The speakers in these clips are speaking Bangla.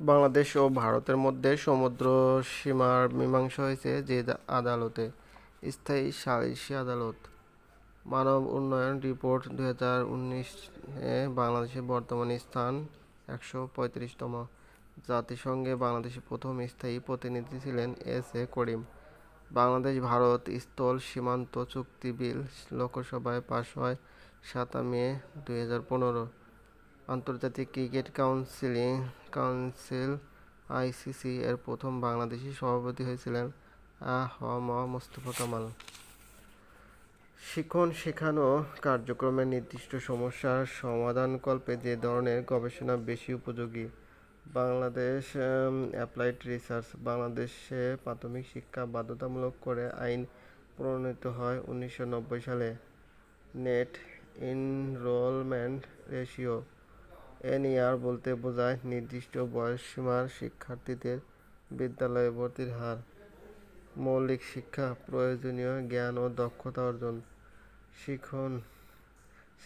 বাংলাদেশ ও ভারতের মধ্যে সমুদ্র সীমার মীমাংসা হয়েছে যে আদালতে। স্থায়ী সালিসি আদালত। মানব উন্নয়ন রিপোর্ট দু হাজার উনিশে বাংলাদেশের বর্তমান স্থান একশো পঁয়ত্রিশতম। জাতিসংঘে বাংলাদেশের প্রথম স্থায়ী প্রতিনিধি ছিলেন এস এ করিম। বাংলাদেশ, ভারত স্থল সীমান্ত চুক্তি বিল লোকসভায় পাশ হয় সাতা মে দুই হাজার পনেরো। আন্তর্জাতিক ক্রিকেট কাউন্সিলিং, কাউন্সিল, আইসিসি এর প্রথম বাংলাদেশি সভাপতি হয়েছিলেন আ হ ম মোস্তফা কামাল। শিখন শেখানো কার্যক্রমের নির্দিষ্ট সমস্যার সমাধানকল্পে যে ধরনের গবেষণা বেশি উপযোগী, বাংলাদেশ অ্যাপ্লাইড রিসার্চ, বাংলাদেশে প্রাথমিক শিক্ষা বাধ্যতামূলক করে আইন প্রণীত হয় উনিশশো নব্বই সালে। নেট এনরোলমেন্ট রেশিও এনইআর বলতে বোঝায় নির্দিষ্ট বয়সসীমার শিক্ষার্থীদের বিদ্যালয়ে ভর্তির হার, মৌলিক শিক্ষা, প্রয়োজনীয় জ্ঞান ও দক্ষতা অর্জন, শিখন,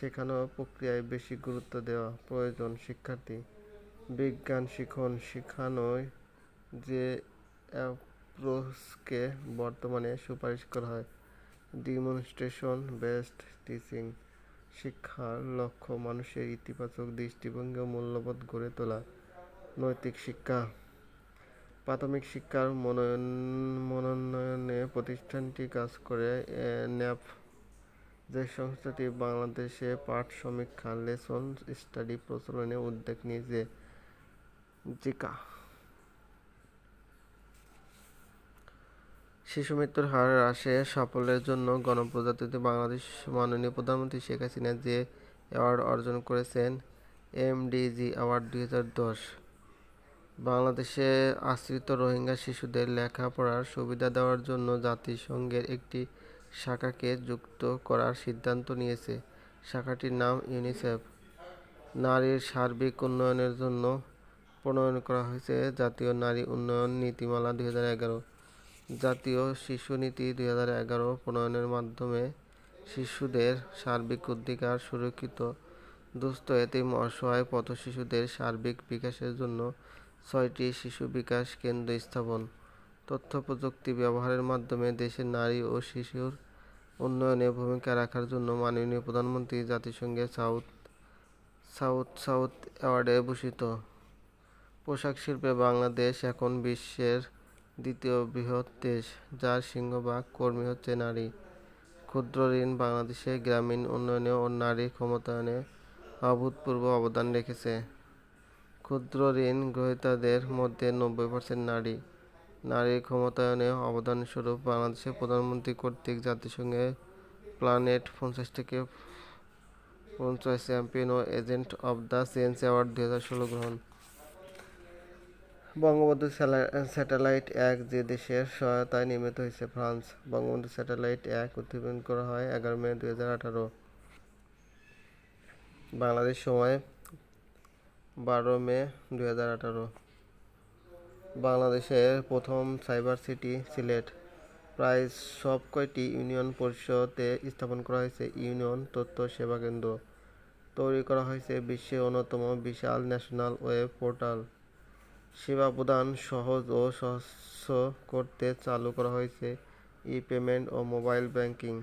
শেখানো প্রক্রিয়ায় বেশি গুরুত্ব দেওয়া প্রয়োজন শিক্ষার্থী। বিজ্ঞান শিখন শেখানোয় যে অ্যাপ্রোচকে বর্তমানে সুপারিশ করা হয় ডিমনস্ট্রেশন বেসড টিচিং শিক্ষার লক্ষ্য, মানুষের ইতিবাচক দৃষ্টিভঙ্গি ও মূল্যবোধ গড়ে তোলা। নৈতিক শিক্ষা। প্রাথমিক শিক্ষার মনোনয়ন মনোন্নয়নে প্রতিষ্ঠানটি কাজ করে ন্যাপ যে সংস্থাটি বাংলাদেশে পাঠ সমীক্ষা, লেসন, স্টাডি প্রচলনে উদ্যোগ নিয়েছে, জিকা। শিশু মৃত্যুর হার হ্রাসে সাফল্যের জন্য গণপ্রজাতন্ত্রী বাংলাদেশ মাননীয় প্রধানমন্ত্রী শেখ হাসিনা যে অ্যাওয়ার্ড অর্জন করেছেন, এমডিজি অ্যাওয়ার্ড দুই হাজার দশ। বাংলাদেশে আশ্রিত রোহিঙ্গা শিশুদের লেখাপড়ার সুবিধা দেওয়ার জন্য জাতিসংঘের একটি শাখাকে যুক্ত করার সিদ্ধান্ত নিয়েছে। শাখাটির নাম ইউনিসেফ। নারীর সার্বিক উন্নয়নের জন্য প্রণয়ন করা হয়েছে জাতীয় নারী উন্নয়ন নীতিমালা দুই হাজার এগারো। জাতীয় শিশু নীতি দুই হাজার এগারো প্রণয়নের মাধ্যমে শিশুদের সার্বিক অধিকার সুরক্ষিত। দুস্থ এতিম অসহায় পথ শিশুদের সার্বিক বিকাশের জন্য ছয়টি শিশু বিকাশ কেন্দ্র স্থাপন। তথ্য প্রযুক্তি ব্যবহারের মাধ্যমে দেশের নারী ও শিশুর উন্নয়নে ভূমিকা রাখার জন্য মাননীয় প্রধানমন্ত্রী জাতিসংঘের সাউথ সাউথ সাউথ অ্যাওয়ার্ডে ভূষিত। পোশাক শিল্পে বাংলাদেশ এখন বিশ্বের দ্বিতীয় বৃহৎ দেশ, যার সিংহভাগ কর্মী হচ্ছে নারী। ক্ষুদ্র ঋণ বাংলাদেশে গ্রামীণ উন্নয়নে ও নারী ক্ষমতায়নে অভূতপূর্ব অবদান রেখেছে। ক্ষুদ্র ঋণ গ্রহীতাদের মধ্যে নব্বই পার্সেন্ট নারী। নারী ক্ষমতায়নে অবদানস্বরূপ বাংলাদেশের প্রধানমন্ত্রী কর্তৃক জাতিসংঘে প্ল্যানেট পঞ্চাশ থেকে পঞ্চাশ champion O agent of the change award দু হাজার ষোলো গ্রহণ। বঙ্গবন্ধু স্যাটেলাইট এক যে দেশের সহায়তায় নির্মিত হয়েছে ফ্রান্স। বঙ্গবন্ধু স্যাটেলাইট এক উদ্ভাবন করা হয় এগারো মে দুই হাজার আঠারো। বাংলাদেশ সময় বারো মে দুই হাজার আঠারো। বাংলাদেশের প্রথম সাইবার সিটি সিলেট। প্রায় সব কয়টি ইউনিয়ন পরিষদে স্থাপন করা হয়েছে ইউনিয়ন তথ্য সেবা কেন্দ্র। তৈরি করা হয়েছে বিশ্বের অন্যতম বিশাল ন্যাশনাল ওয়েব পোর্টাল। সেবা প্রদান সহজ ও স্বচ্ছ করতে চালু করা হয়েছে ই পেমেন্ট ও মোবাইল ব্যাংকিং।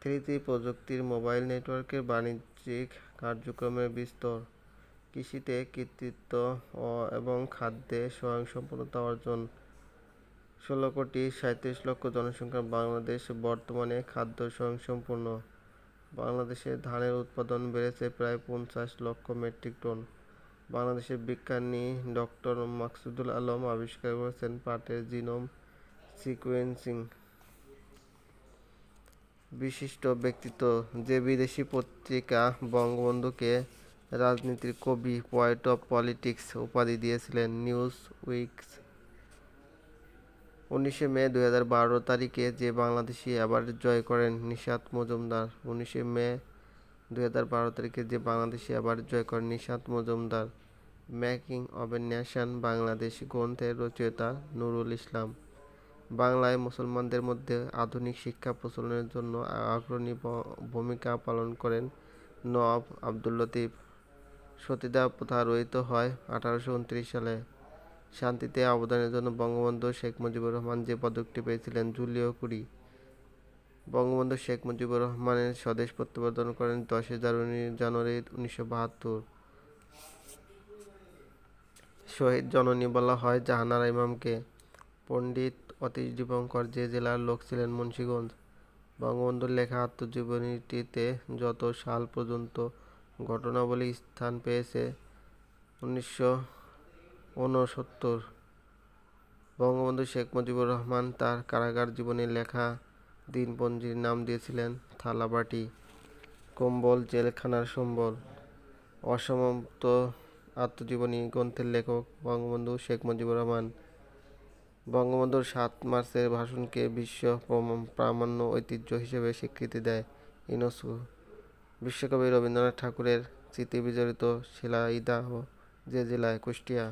থ্রিজি প্রযুক্তির মোবাইল নেটওয়ার্কের বাণিজ্যিক কার্যক্রমের বিস্তর। কৃষিতে কৃতিত্ব এবং খাদ্যে স্বয়ংসম্পূর্ণতা অর্জন। ষোলো কোটি সাঁত্রিশ লক্ষ জনসংখ্যার বাংলাদেশ বর্তমানে খাদ্য স্বয়ংসম্পূর্ণ। বাংলাদেশে ধানের উৎপাদন বেড়েছে প্রায় পঞ্চাশ লক্ষ মেট্রিক টন। বাংলাদেশের বিজ্ঞানী ডক্টর মাকসুদুল আলম আবিষ্কার করেছেন পাটের জিনোম সিকোয়েন্সিং। বিশিষ্ট ব্যক্তিত্ব যে বিদেশি পত্রিকা বঙ্গবন্ধুকে রাজনীতির কবি পয়েট অফ পলিটিক্স উপাধি দিয়েছিলেন নিউজ উইকস উনিশে মে দুই হাজার বারো তারিখে যে বাংলাদেশি আবার জয় করেন নিশাত মজুমদার, উনিশে মে দুই হাজার বারো তারিখে যে বাংলাদেশি আবার জয় করেন Nishat Majumdar, making of a nation Bangladesh গ্রন্থের রচয়িতা নুরুল ইসলাম। বাংলায় মুসলমানদের মধ্যে আধুনিক শিক্ষা প্রচলনের জন্য অগ্রণী ভূমিকা পালন করেন নওয়াব আব্দুল লতিফ। সতীদাহ প্রথা রহিত হয় আঠারোশো উনত্রিশ সালে। শান্তিতে অবদানের জন্য বঙ্গবন্ধু শেখ মুজিবুর রহমান যে পদকটি পেয়েছিলেন, জুলিও কুরি। বঙ্গবন্ধু শেখ মুজিবুর রহমানের স্বদেশ প্রত্যাবর্তন করেন দশই জানুয়ারি জানুয়ারি উনিশশো বাহাত্তর। শহীদ জননী বলা হয় জাহানারা ইমামকে। পণ্ডিত অতীশ দীপঙ্কর যে জেলার লোক ছিলেন মুন্সীগঞ্জ। বঙ্গবন্ধুর লেখা আত্মজীবনীটিতে যত সাল পর্যন্ত ঘটনাবলী স্থান পেয়েছে, উনিশশো ঊনসত্তর বঙ্গবন্ধু শেখ মুজিবুর রহমান তার কারাগার জীবনে লেখা দিনপঞ্জির নাম দিয়েছিলেন থালাবাটি, কম্বল, জেলখানার সম্বল। অসমাপ্ত আত্মজীবনী গ্রন্থের লেখক বঙ্গবন্ধু শেখ মুজিবুর রহমান। বঙ্গবন্ধুর সাত মার্চের ভাষণকে বিশ্ব প্রামাণ্য ঐতিহ্য হিসেবে স্বীকৃতি দেয় ইউনেস্কো। বিশ্বকবি রবীন্দ্রনাথ ঠাকুরের স্মৃতি বিজড়িত শিলাইদাহ যে জেলায় কুষ্টিয়া।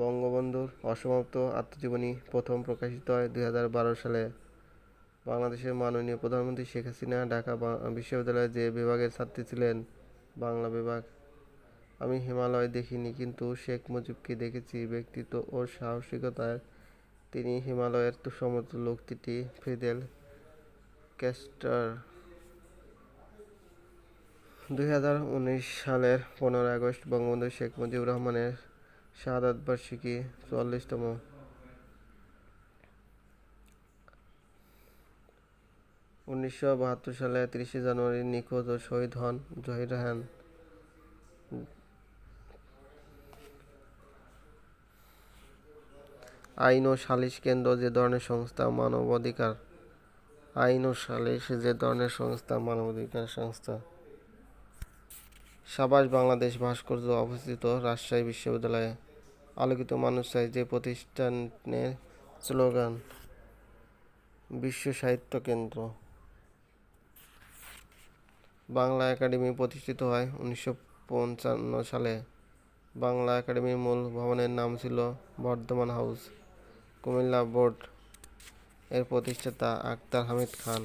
বঙ্গবন্ধুর অসমাপ্ত আত্মজীবনী প্রথম প্রকাশিত হয় দু হাজার বারো সালে। বাংলাদেশের মাননীয় প্রধানমন্ত্রী শেখ হাসিনা ঢাকা বিশ্ববিদ্যালয়ে যে বিভাগের ছাত্রী ছিলেন, বাংলা বিভাগ। আমি হিমালয় দেখিনি কিন্তু শেখ মুজিবকে দেখেছি ব্যক্তিত্ব ও সাহসিকতায়। তিনি হিমালয়ের তো সমতুল্য উক্তিটি ফিদেল ক্যাস্টার। দু হাজার উনিশ সালের পনেরোই আগস্ট বঙ্গবন্ধু শেখ মুজিবুর রহমানের শাহাদাত বার্ষিকী চুয়াল্লিশতম। উনিশশো বাহাত্তর সালে তিরিশে জানুয়ারি নিখোঁজ ও শহীদ হন জহির রাহান। আইন ও সালিশ কেন্দ্র যে ধরনের সংস্থা, মানবাধিকার। আইন ও সালিশ যে ধরনের সংস্থা, মানবাধিকার সংস্থা। সাবাস বাংলাদেশ ভাস্কর্য অবস্থিত রাজশাহী বিশ্ববিদ্যালয়ে আলোকিত মানুষ চাই যে প্রতিষ্ঠানের স্লোগান, বিশ্ব সাহিত্য কেন্দ্র। বাংলা একাডেমি প্রতিষ্ঠিত হয় উনিশশো পঞ্চান্ন সালে। বাংলা একাডেমির মূল ভবনের নাম ছিল বর্ধমান হাউস, কুমিল্লা বোর্ড। এর প্রতিষ্ঠাতা আক্তার হামিদ খান,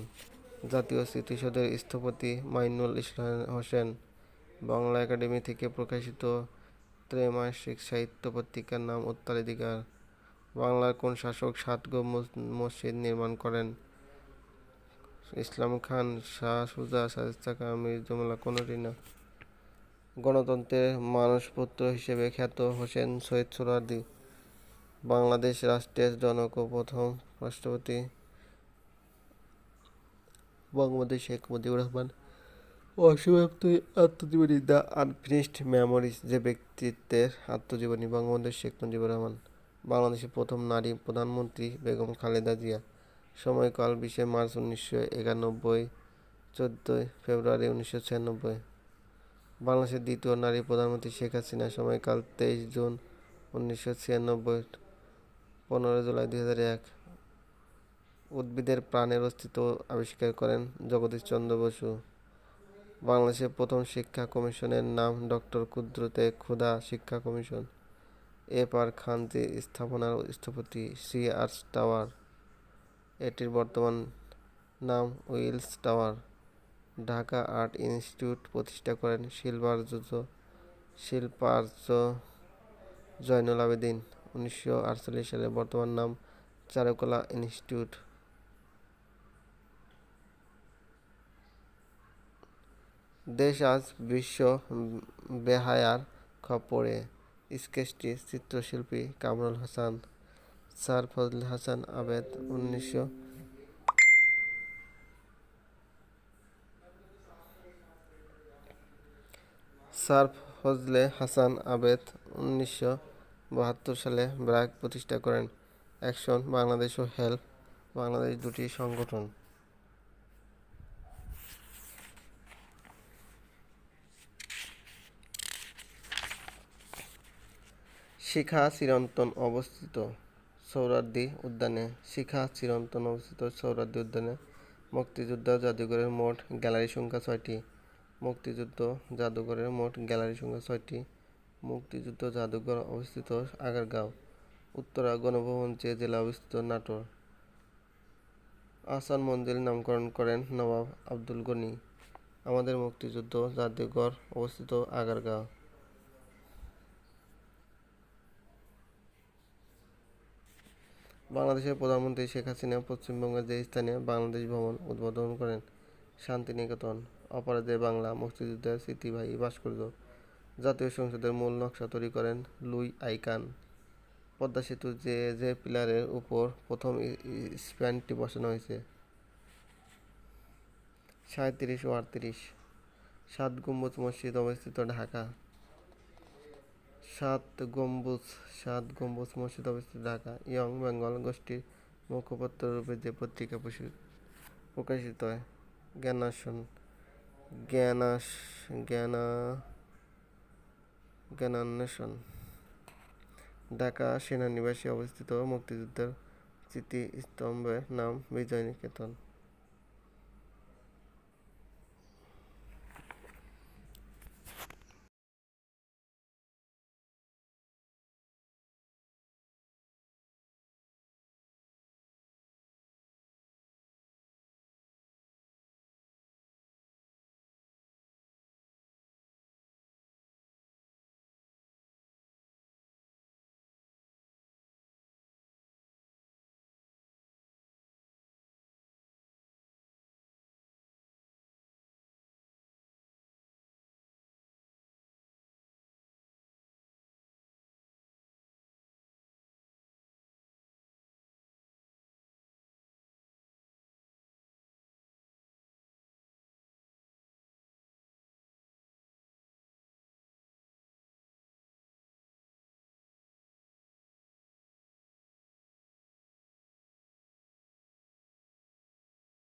জাতীয় স্মৃতিসৌধের স্থপতি মাইনুল ইসলাম হোসেন। বাংলা একাডেমি থেকে প্রকাশিত ত্রৈমাসিক সাহিত্য পত্রিকার নাম উত্তরাধিকার। বাংলার কোন শাসক সাতগো মস- মসজিদ নির্মাণ করেন? ইসলাম খান, শাহ সুজা, শায়েস্তা খান মীর জুমলা কোনোটি না? গণতন্ত্রের মানসপুত্র হিসেবে খ্যাত হোসেন সৈয়দ সোহরাওয়ার্দী বাংলাদেশ রাষ্ট্রের জনক ও প্রথম রাষ্ট্রপতি। বঙ্গবন্ধু শেখ মুজিবুর রহমান। অসমাপ্ত আত্মজীবনী, দ্য আনফিনিশড মেমোরিজ যে ব্যক্তিত্বের আত্মজীবনী বঙ্গবন্ধু শেখ মুজিবুর রহমান, বাংলাদেশের প্রথম নারী প্রধানমন্ত্রী বেগম খালেদা জিয়া। সময়কাল বিশে মার্চ উনিশশো একানব্বই, চোদ্দোই ফেব্রুয়ারি উনিশশো ছিয়ানব্বই। বাংলাদেশের দ্বিতীয় নারী প্রধানমন্ত্রী শেখ হাসিনা, সময়কাল তেইশ জুন উনিশশো ছিয়ানব্বই পনেরো জুলাই দুই হাজার এক। উদ্ভিদের প্রাণের অস্তিত্ব আবিষ্কার করেন জগদীশ চন্দ্র বসু। বাংলাদেশের প্রথম শিক্ষা কমিশনের নাম ডক্টর কুদরতে খুদা শিক্ষা কমিশন। এফ আর খানজি স্থাপনার স্থপতি সি আর্টস টাওয়ার। এটির বর্তমান নাম Willis tower. Dhaka art institute প্রতিষ্ঠা করেন শিল্পার্য শিল্পার্য জয়নুল আবেদিন। উনিশশো আটচল্লিশ সালে বর্তমান নাম চারুকলা ইনস্টিটিউট। দেশ আজ বিশ্ব বেহায়ার খপ্পরে স্কেচটি চিত্রশিল্পী কামরুল হাসান স্যার ফজল হাসান আবেদ, উনিশশো স্যার ফজলে হাসান আবেদ উনিশশো বাহাত্তর সালে ব্র্যাক প্রতিষ্ঠা করেন। অ্যাকশন, বাংলাদেশ ও হেল্প বাংলাদেশ দুটি সংগঠন। শিখা চিরন্তন অবস্থিত সৌরার্দি উদ্যানে শিখা চিরন্তন অবস্থিত সৌরাদ্দি উদ্যানে মুক্তিযোদ্ধা জাদুঘরের মোট গ্যালারি সংখ্যা ছয়টি। মুক্তিযুদ্ধ জাদুঘরের মোট গ্যালারি সংখ্যা ছয়টি। মুক্তিযুদ্ধ জাদুঘর অবস্থিত আগারগাঁও উত্তরা গণভবন যে জেলা অবস্থিত নাটোর আসান মঞ্জিল নামকরণ করেন নবাব আব্দুল গনি। আমাদের মুক্তিযুদ্ধ জাদুঘর অবস্থিত আগারগাঁও বাংলাদেশের প্রধানমন্ত্রী শেখ হাসিনা পশ্চিমবঙ্গের যে স্থানে বাংলাদেশ ভবন উদ্বোধন করেন, শান্তিনিকেতন, অপরাধে বাংলা মুক্তিযুদ্ধের স্মৃতিবাহী ভাস্কর্য, জাতীয় সংসদের মূল নকশা তৈরি করেন লুই আইকান। পদ্মা সেতু যে যে পিলারের উপর প্রথম স্প্যানটি বসানো হয়েছে। সাঁত্রিশ ও আটত্রিশ, সাত গম্বুজ মসজিদ অবস্থিত ঢাকা। সাত গম্বুজ সাত গম্বুজ মসজিদ অবস্থিত ঢাকা, ইয়ং বেঙ্গল গোষ্ঠীর মুখপত্র রূপে যে পত্রিকা প্রকাশিত হয়, জ্ঞানাসন, জ্ঞানাস জ্ঞানা জ্ঞানান্বেষণ। ঢাকা সেনানিবাসে অবস্থিত মুক্তিযুদ্ধের স্মৃতিস্তম্ভের নাম বিজয় নিকেতন।